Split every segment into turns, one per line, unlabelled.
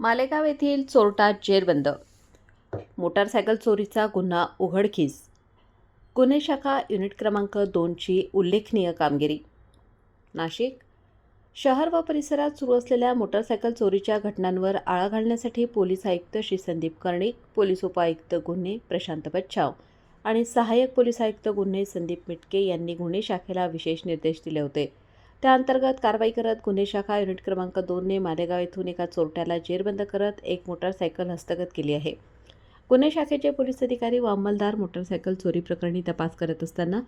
मालेगाव येथील चोरटा जेरबंद. मोटारसायकल चोरीचा गुन्हा उघडकीस. गुन्हे शाखा युनिट क्रमांक दोनची उल्लेखनीय कामगिरी. नाशिक. शहर व परिसरात सुरू असलेल्या मोटारसायकल चोरीच्या घटनांवर आळा घालण्यासाठी पोलीस आयुक्त श्री संदीप कर्णिक पोलीस उपायुक्त गुन्हे प्रशांत बच्छाव आणि सहाय्यक पोलीस आयुक्त गुन्हे संदीप मिटके यांनी गुन्हे शाखेला विशेष निर्देश दिले होते. त्याअंतर्गत कारवाई करत गुन्हे शाखा युनिट क्रमांक दोनने मालेगाव येथून एका चोरट्याला जेरबंद करत एक मोटारसायकल हस्तगत केली आहे. गुन्हे शाखेचे पोलीस अधिकारी व अंमलदार मोटारसायकल चोरी प्रकरणी तपास करत असताना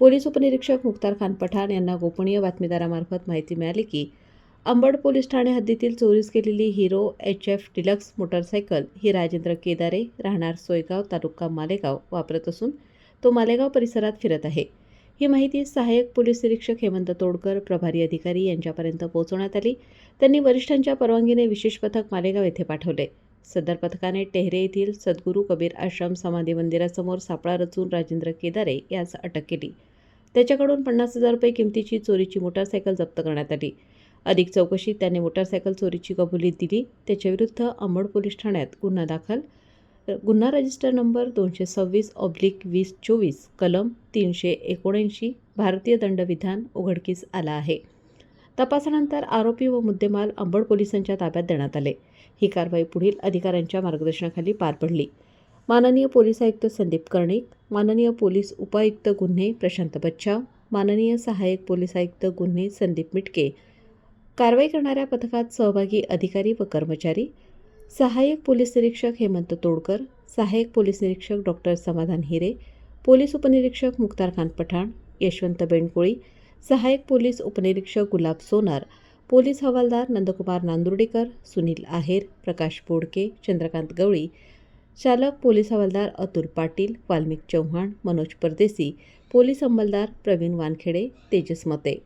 पोलीस उपनिरीक्षक मुख्तार खान पठाण यांना गोपनीय बातमीदारामार्फत माहिती मिळाली की अंबड पोलीस ठाणे हद्दीतील चोरीस केलेली Hero H F Deluxe motorcycle ही राजेंद्र केदारे राहणार सोयगाव तालुका मालेगाव वापरत असून तो मालेगाव परिसरात फिरत आहे. ही माहिती सहाय्यक पोलीस निरीक्षक हेमंत तोडकर प्रभारी अधिकारी यांच्यापर्यंत पोहोचवण्यात आली. त्यांनी वरिष्ठांच्या परवानगीने विशेष पथक मालेगाव येथे पाठवले. सदर पथकाने टेहरे येथील सद्गुरू कबीर आश्रम समाधी मंदिरासमोर सापळा रचून राजेंद्र केदारे यास अटक केली. त्याच्याकडून पन्नास हजार रुपये किमतीची चोरीची मोटारसायकल जप्त करण्यात आली. अधिक चौकशीत त्याने मोटारसायकल चोरीची कबुली दिली. त्याच्याविरुद्ध अंबड पोलीस ठाण्यात गुन्हा दाखल गुन्हा रजिस्टर नंबर दोनशे सव्वीस ऑब्लिक वीस चोवीस कलम तीनशे एकोणऐंशी भारतीय दंडविधान उघडकीस आला आहे. तपासानंतर आरोपी व मुद्देमाल अंबड पोलिसांच्या ताब्यात देण्यात आले. ही कारवाई पुढील अधिकाऱ्यांच्या मार्गदर्शनाखाली पार पडली. माननीय पोलीस आयुक्त संदीप कर्णिक माननीय पोलीस उपायुक्त गुन्हे प्रशांत बच्चा माननीय सहाय्यक पोलीस आयुक्त गुन्हे संदीप मिटके. कारवाई करणाऱ्या पथकात सहभागी अधिकारी व कर्मचारी सहाय्यक पोलीस निरीक्षक हेमंत तोडकर सहाय्यक पोलीस निरीक्षक डॉक्टर समाधान हिरे पोलीस उपनिरीक्षक मुक्तार खान पठाण यशवंत बेंडकोळी सहाय्यक पोलीस उपनिरीक्षक गुलाब सोनार पोलीस हवालदार नंदकुमार नांदुर्डेकर सुनील आहेर प्रकाश बोडके चंद्रकांत गवळी चालक पोलीस हवालदार अतुल पाटील वाल्मिक चव्हाण मनोज परदेसी पोलीस अंमलदार प्रवीण वानखेडे तेजस मते.